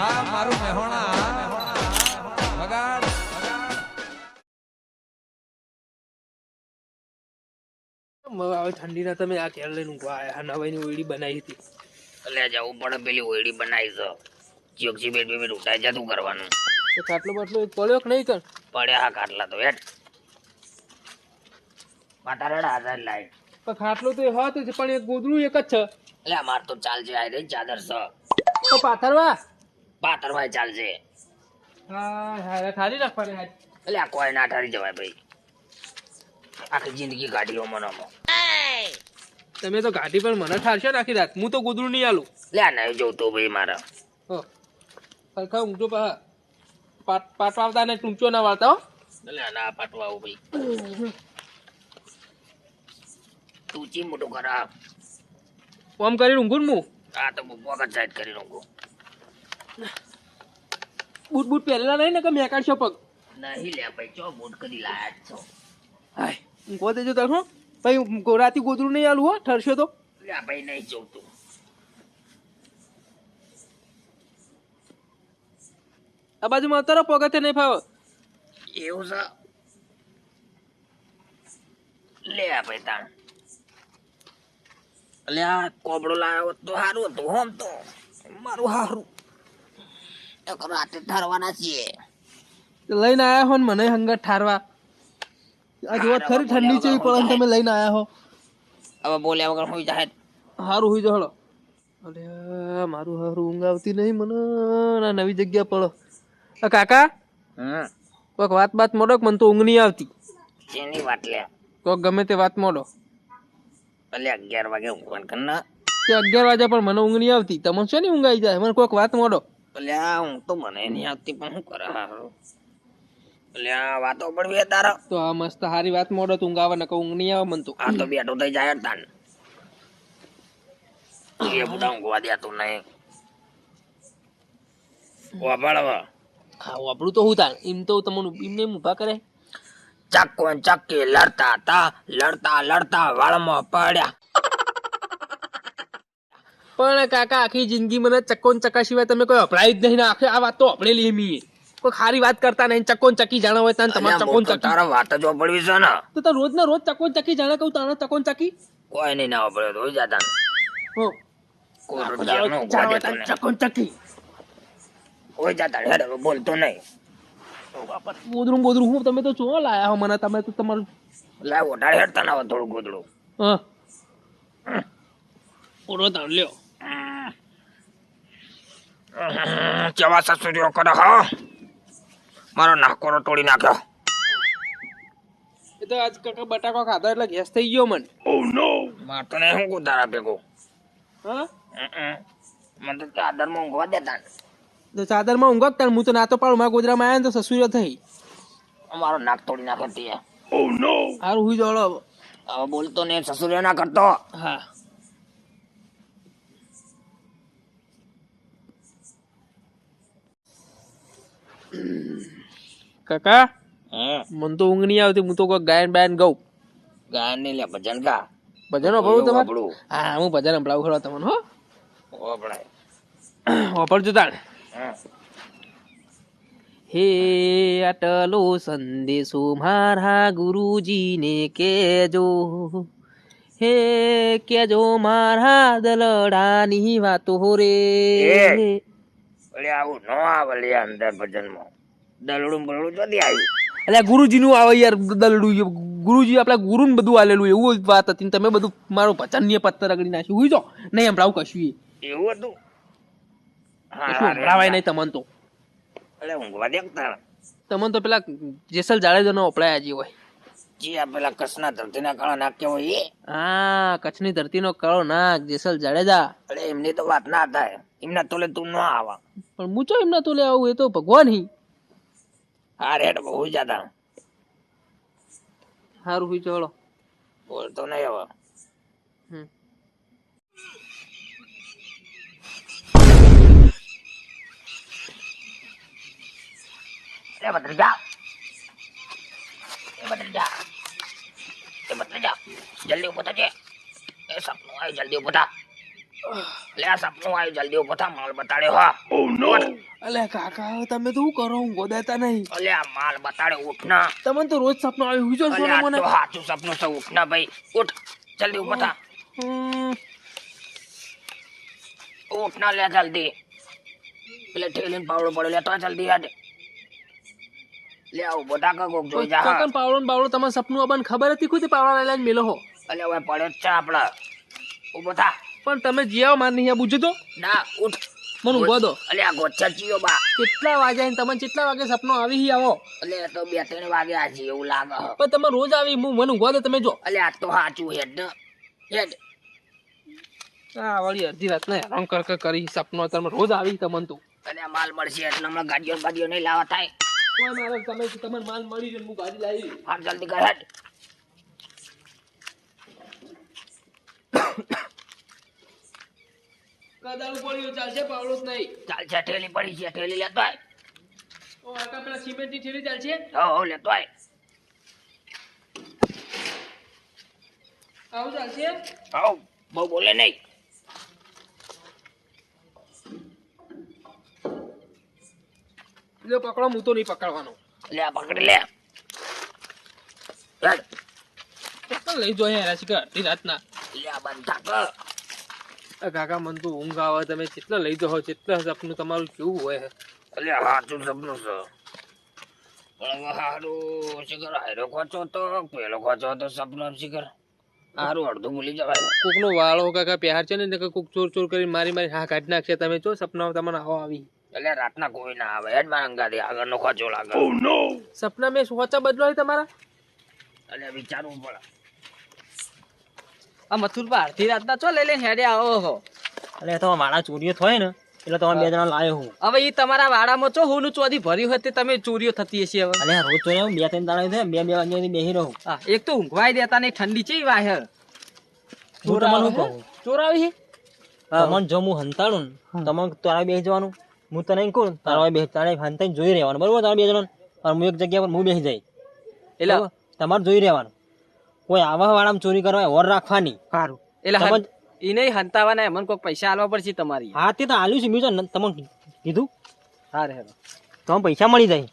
હા મારું મેહોણા વગાડ. હવે ઠંડીના તમે આ ઘેર લઈને ઊંઘવા આયા. નવાઈની ઓયડી બનાવી હતી. એટલે જવું પડે પેલી ઓયડી બનાવી છે. ચોકસી બેટ બેટ ઉઠાઈ જતું કરવાનું તો ખાટલો બાટલો પડ્યો કે નહીં કર પડ્યા હા ખાટલા તો હેઠ માતા રેડા હાજર લાઈ પણ ખાટલો તો હોતું છે પણ એક ગોદડું એક જ છે. એટલે અમાર તો ચાલશે આ રહી ચાદર છે. તો પાથરવા. પાતરવાય ચાલશે. હા હા ઠારી રાખવાની એટલે આ કોઈ ના ઠારી જવાય ભાઈ. આખી જિંદગી ગાડી મનામાં. તમે તો ગાડી પર મને ઠારશો નાખી રાત. હું તો ગોદડું નહીં આલું લે આ નહીં જોતો ભાઈ મારા. સરખા પા પાટ પાટવા આવતા ને ટૂંચો ના વાળતા આ ના પાટવા આવું ભાઈ. તું ચી મોટું ખરાબ? આમ કરી ઊંઘું હું? આ તો વખત સાઈડ કરી નાખું બૂટ બૂટ પહેરેલા નહીં ને કે મેં કાઢશો પગ? નહીં લે ભાઈ ચો બૂટ કરી લાયા છો. હાય ઊંઘવા દેજો તાર હો? ભાઈ રાતી ગોદરું નહીં આલું હો ઠરશો તો. લે ભાઈ નહીં જોતું આ બાજુમાં અત્યારે પગથે નહીં ફાવે. એવું છે? લે ભાઈ તાણ. અલ્યા કોબડો લાવ્યો તો સારું હતું હોમ તો. મારું સારું રાતે ઠારવાના છીએ. લઈને આયા હો ને મને હંગત ઠારવા. આ જો ખરી ઠંડી છે પણ તમે લઈને આયા હો. હવે બોલ્યા વગર હું જાય હારું હોય જો હળો અરે મારું હારું ઊંઘ આવતી નહીં મને ના નવી જગ્યા પડો આ કાકા હમ. કોઈક વાત બાત મોડો મને તો ઊંઘ નહીં આવતી? જેની વાત લે. કોઈક ગમે તે વાત મોડો. ભલે અગિયાર વાગે ઊંઘવાનું કરના અગિયાર વાગ્યા પણ મને ઊંઘ નહીં આવતી. તમને શું ને ઊંઘ આવી જાય? મને કોઈક વાત મોડો. ભલે હું તો મને નહીં આવતી પણ શું કરે હારો. આ વાતો પડવી તારો. તો આ મસ્ત હારી વાત મોડો તો ગાવા આવે ને ઊંઘ નહીં આવે મન તો. આ તો બેઠો થઈ જાય તાન. એ બધા ઊંઘવા દેતું નહીં. વાપડ હવે. હા વાપડું તો હું તાન? એમ તો તમને એમને એમ ઊભા કરે. ચાકો ને ચાકી લડતા હતા લડતા લડતા વાળમાં પડ્યા. પણ કાકા આખી જિંદગી મને ચક્કો ને ચક્કા સિવાય તમે કોઈ અપડાવી જ નહીં આખે આ વાત તો આપણે લઈએ મીએ. કોઈ ખારી વાત કરતા નહીં ચક્કો ચકી જાણો હોય તને તમારે ચક્કો ને ચક્કી. તારા વાત જ પડવી છે ને. તો તો રોજ ના રોજ ચક્કો ચકી જાણે કહું તારા ચક્કો ને ચક્કી? કોઈ નહીં ના પડ્યો તો જાતા હો. કોઈ આખો રોટિયા દાડો નો ઊંઘવા જાણો હોય દેતો તાને નહીં. ચક્કો. ને ચક્કી કોઈ જતા હેડ બોલતો નહીં. બોદરું બોદરું હું તમે તો ચો લાયા હો મને તમે તો તમારું લાવ ઓટાડે હેડતા ના થોડું ગોદડું. હા. ઓરો તાણ લ્યો. કેવા સસુરીઓ કરે હા? મારો નાકોરો તોડી નાખ્યો. એ તો આજ કાકા બટાકો ખાધો એટલે ગેસ થઈ ગયો મન. માર તો નહીં હું તારા ભેગો હા? હમ. મને તો ચાદરમાં ઊંઘવા દેતા તો ચાદરમાં ઊંઘો તાણ. હું તો નાતો પાડું. મારા ગોદરામાં આવ્યા ને તો સસુરીઓ થઈ. અમારો નાક તોડી નાખ્યો તે. સારું હુઈ જોડો હવે. બોલતો ને સસુરિયો ના કરતો. હા. કાકા મને તો ઊંઘ નહીં આવતી હું તો કોઈ ગાયન બાયન ગઉ. ગાયન નહીં લે ભજન ગા. ભજન વાપરું તમારે? હા હું ભજન સંભળાવું ખરો તમને હો. વાપરજો તાણ. હે? અટલો સંદેશો મારા ગુરુજીને કેજો હે કેજો મારા દલડાની વાતો રે. એ. વળી આવું ન આવે લે અંદર ભજનમાં. દલડું બલડું તો આવ્યું એટલે ગુરુજી નું આવે યાર દલડું. ગુરુજી આપણા ગુરુ ને બધું આલેલું એવું વાત હતી તમે બધું મારો ભજન ને પત્તર રગડી નાખ્યું. હુઈ જો? નહીં સંભળાવું કશું એવું હતું? સંભળાવાય નહીં તમને તો. અરે ઊંઘવા દેખતા તમને તો પેલા જેસલ જાડેજાનો અપડાયા જે હોય. જી આ પેલા કસના ધરતીના કાળા નાખ્યા હોય એ. હા કચ્છની ધરતીનો કાળો નાગ જેસલ જાડેજા. અરે એમની તો વાત ના થાય. એમના તોલે તું ન આવા. પણ મૂચો એમના તોલે આવું એ તો ભગવાન હી. હા રેડ બહુ જતા સારું હોય ચાલો બોલતો નહીં હવે. હમ. એ ભત્રીજા એ ભત્રીજા એ ભત્રીજા જલ્દી ઊભો થજે. એ સપનું આવી જલ્દી ઊભો થા. લે આ સપનું આવ્યું? જલ્દી ઊભો થા માલ બતાડ્યો હા. નો અલે કાકા તમે તો હું કરો? હું ગોદાતા નહીં. અલે આ માલ બતાડ્યો ઉઠના તમને તો રોજ સપનું આવે હું જો સોના મને. તો સાચું સપનું છે ઉઠના ભાઈ. ઉઠ જલ્દી ઊભો થા. હમ, લે જલ્દી. એટલે ઠેલીને પાવડો પડ્યો લે તો જલ્દી હેડ લે આવો બોટા કા કોક જોઈ જા. કાકા પાવડો ને બાવડો તમારે સપનું અબન ખબર હતી? ખુદ પાવડા લઈને મેલો હો. અલે હવે પડ્યો છે આપડા. ઊભો થા. પણ તમે જીયાઓ માર નહીં બુજો તો. ના ઉઠ. મને ઊભો દો. અલે આ ગોચ્છા જીયો બા. કેટલા વાગે ને તમને કેટલા વાગે સપનો આવી હી આવો? અલે તો બે ત્રણ વાગે આ એવું લાગે પણ તમે રોજ આવી હું મને ઊભો દો તમે જો. અલે આ તો સાચું હેડ ને હેડ. આ વળી અડધી રાત ને હેરાન કર કર કરી સપનો તમે રોજ આવી તમને તું. અને માલ મળશે એટલે હમણાં ગાડીઓ ગાડીઓ બાડીઓ નહીં લાવવા થાય. કોઈ મારે તમે તમને માલ મળી જાય હું ગાડી લાવી હા જલ્દી કર હેડ. કદાળું પડ્યું ચાલશે પાવડો જ નહીં. ચાલ ઠેલી પડી છે ઠેલી લેતો આય ઓ આકા પેલા સિમેન્ટની થેલી ચાલશે? હો હો લેતો આય આવું ચાલશે? હો બહુ બોલે નહીં. પકડો હું તો નહીં પકડવાનો. લે પકડી લે. લઈ જો આશિકા રાતના. લે બંધ થાક. કાકા મન તો ઊંઘ આવે તમે કેટલા લઈ જાઓ કેટલા સપનું તમારું કેવું હોય? અલે સાચું સપનું છે. પણ હવે શિખર હારો ખોચો તો પેલો ખોચો તો સપનું શિખર. સારું અડધું ભૂલી જવાય. કોકનો વાળો કાકા પ્યાર છે ને એટલે કોક ચોર ચોર કરીને મારી મારી હા કાઢી નાખશે. તમે જો સપના તમને આવો આવી. એટલે રાતના કોઈ ના આવે હેડ મારા અંગાથી આગળનો ખોચો લાગે. સપના મેં સોચા બદલો તમારા? એટલે વિચારવું પડે. આ મથુરપા અડધી રાતના ચો લઈ લઈને હેડે આવો હો. એટલે તો મારા ચોરીઓ થાય ને એટલે તમે બે જણા લાયો હું. હવે એ તમારા વાડામાં ચો હોનું ચોરી ભર્યું હતી તમે ચોરીઓ થતી હશે હવે. અને રોજ ચોરી હું બે ત્રણ દાડા બે બે વાગ્યાથી બેસી રહું. હા, એક તો ઊંઘવાય દેતા ને ઠંડી છે વાય હે? હું તમને કહું? ચોર તમને હું હંતાડું તારા બેસી જવાનું. હું તને એમ કહું તારા બે તારે હંતાઈને જોઈ રહેવાનું. બરોબર? તારા બે જણા અને હું એક જગ્યા પર હું બેસી જાય. એટલે તમારે જોઈ રહેવાનું. કોઈ આવા વાળામાં ચોરી કરવા ઓર રાખવાની. સારું એટલે નહીં હંતાવાના એમને કોઈ પૈસા આલવા પડશે તમારી. હા તે તો આલ્યું છે બીજું તમને કીધું. હા રે. તમે પૈસા મળી જાય.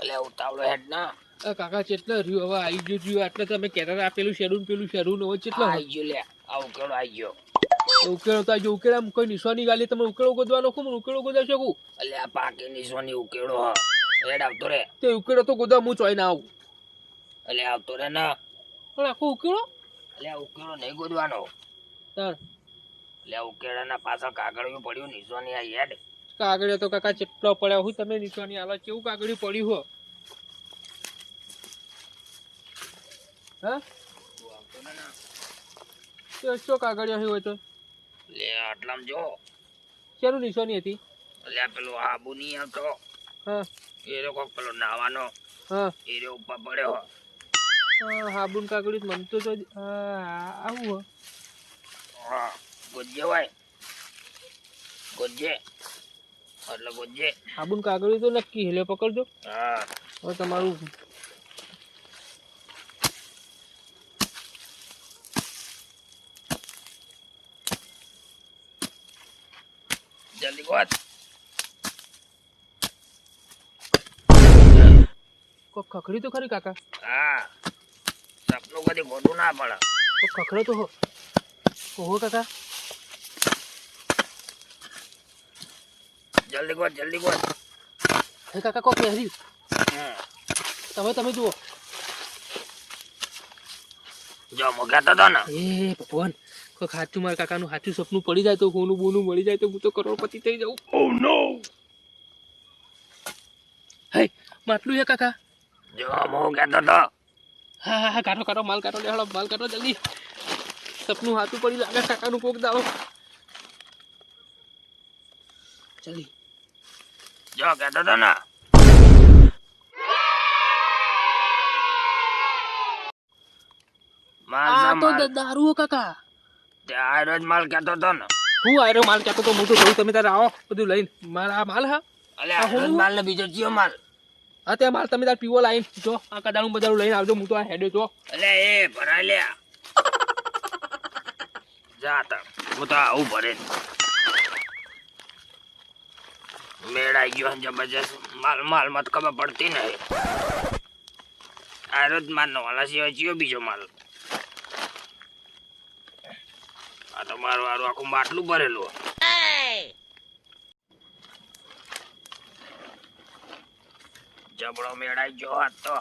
એટલે ઉતાવળો હેડ ના. કાકા કેટલા રહ્યું? હવે આવી ગયું રહ્યું એટલે તમે કહેતા હતા પેલું શેડું પેલું શેડું હોય હવે કેટલા આઈ ગયો લે. આવું ઉકેળો આવી ગયો. ઉકેળો તો આજે ઉકેળા કોઈ નિશાની ગાલી તમે ઉકેળો ગોદવાનો ખૂબ ઉકેળો ગોદા શકું? એટલે આ પાકી નિશાની ઉકેળો હ. હેડ આવતો રે. તે ઉકેળો તો ગોદા હું ચોઈ ના આવું. એટલે આવતો રે ના. પણ આખો ઉકેળો એટલે આ ઉકેળો નહીં ગોદવાનો. તાર. એટલે આ ઉકેળાના પાછળ કાગળિયું પડ્યું નિશોની આ હેડ. કાગળિયો તો કાકા ચેટલો પડ્યા હું તમે નિશાની આલો કેવું કાગળિયું પડ્યું હો? હા? તો શું કાગળિયો હોય તો? આટલામ જો. શેનું નિશાની હતી? એટલે આ પેલો આબુ નહીં હતો હા. એ કોક પેલો નાવાનો. એ રે ઉપર પડ્યો. હાબુન કાગળિયું મન તો તો આવું હો. ગોજે હોય ગોજે. એટલે ગોજે. હાબુન કાગળિયું તો નક્કી હેલે પકડજો. હા. હવે તમારું જલ્દી ગોત ખખડી તો ખરી કાકા? હા સપનું કદી ખોટું ના પડે તો ખખડે તો હો. ઓહો કાકા. જલ્દી ગોત જલ્દી ગોત હે કાકા કોક પહેરી. તમે તમે જુઓ. જો મુકાતો તો ને. એ ભગવાન કોઈ સાચું મારા કાકાનું સાચું સપનું પડી જાય તો હોનું બોનું મળી જાય તો હું તો કરોડપતિ થઈ જાઉં. ઓ નો હે માટલું હે કાકા? જો. હું કહેતો તો. હા હા હા કાઢો કાઢો માલ કાઢો લેહાડો માલ કાઢો જલ્દી. સપનું હાથું પડી લાગે કાકાનું કોક દાવો જલ્દી. જો કહેતો તો ને. માલ આ તો દારૂ કાકા. તે આયરો જ માલ કહેતો તો ને. હું આયરો માલ કહેતો તો મોટું તમે તારે આવો બધું લઈને. મારા આ માલ હા. અલ્યા? માલ ને બીજો ચિયો માલ? હા તે માલ તમે તાર પીવો લાઈન. જો આ કદાળું બદાળું લઈને આવજો હું તો આ હેડે જો અલે એ ભરાય લે. જા તા હું તો આવું ભરે મેળાઈ ગયો છે જબરજસ્ત. માલ માલ મત ખબર પડતી નહીં. આ રોજ માલ નવાલા સિવાય ચિયો બીજો માલ. આ તો મારું આખું માટલું ભરેલું જબડો મેળાઈ ગયો હાથ તો.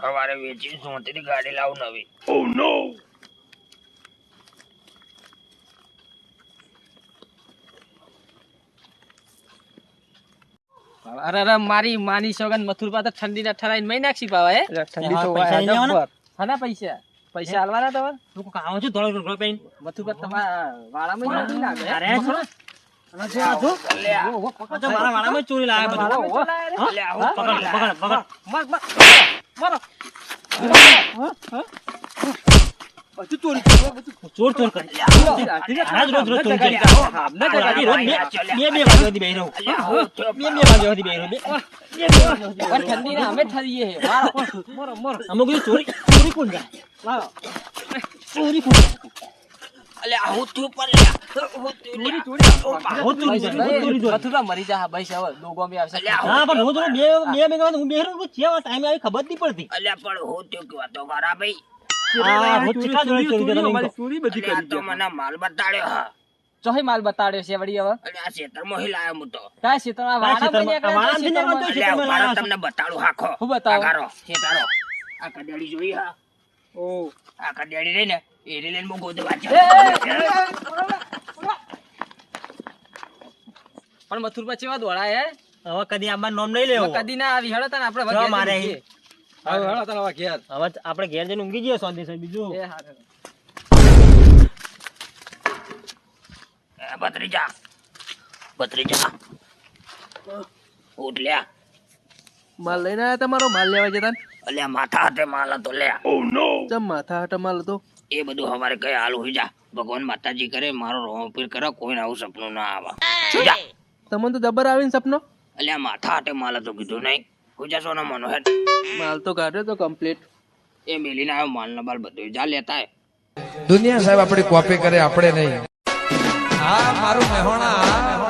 સવારે વેચી સોંતરી ગાડી લાવ નવી. અરે અરે મારી માની સોગન મથુરપા તો ઠંડી ના ઠરાઈને મહી નાખી પાવા હે? ઠંડી તો પૈસા નહીં પૈસા? પૈસા હાલવાના તમારે તું કોક છું છો ધોળો ધોળો પહેરીને. મથુરપા તમારા વાળામાં હે? અરે ચોરી. ચોર ચોર રોજ રોજ ચોરી કરી. અલ્યા, હું ચોરી ચોરી ચોરી ચોરી મરી જા ભાઈ સાહેબ. દોગો આવશે. પણ બે બે છું. ટાઈમે આવી ખબર નહીં પડતી. અલ્યા, પણ હું કે વાતો મારા ભાઈ? આ રોજ કેટલા જોડે ચોરી કરે નહીં તો. અલ્યા, આ તો મને માલ બતાડ્યો હા. ચોહી માલ બતાડ્યો છે વળી હવે? અલ્યા, આ ખેતરમાં હિ લાયો હું તો. કાય ક્ષેત્રમાં કાંઈ વાળા ક્ષેત્રમાં- વાળા બન્યા ક્ષેત્રમાં? કાંઈ અલ્યા, ખેતરમાં ઊભા રહો, લાયા તમને બતાડું હાખો. હું બતાવો? આ કડિયાળી જોઈ હા. ઓ. આ કડિયાળી રહી ને ગોદવા એ, જાઉં. પણ મથુરપા ચેવા દોડા હે? હવે કદી આમાં નોમ નહીં લેવો. કદી ના આવી હેડો તને આપણે મારે. હવે હેડો તને હવે ઘેર. હવે આપણે ઘેર જઈને ઊંઘી જઈએ શાંતિ સાહેબ બીજું એ હારું. ભત્રીજા. ભત્રીજા. ઉઠ લ્યા. માલ લઈને આયા તમારો? માલ લેવા જતા અલ્યા માથા હાથે માલ હતો લ્યા ચમ માથા હાથે માલ હતો? એ બધું હવારે કઈ હાલ હોઈ જા. ભગવાન માતાજી કરે મારો રોપીર કરે કોઈને આવું સપનું ના આવે. જા. તમને તો જબર આવીને સપનો? અલ્યા માથા હાથે માલ હતો કીધું નહીં. હોજા સોના મનો હેડ માલ તો કાઢ્યો તો કમ્પ્લીટ એ મેલીને આવ્યો માલ ને બાલ બધું. જા લેતા હે દુનિયા સાહેબ આપણી કોપી કરે આપણે નહીં. હા મારું મહેણા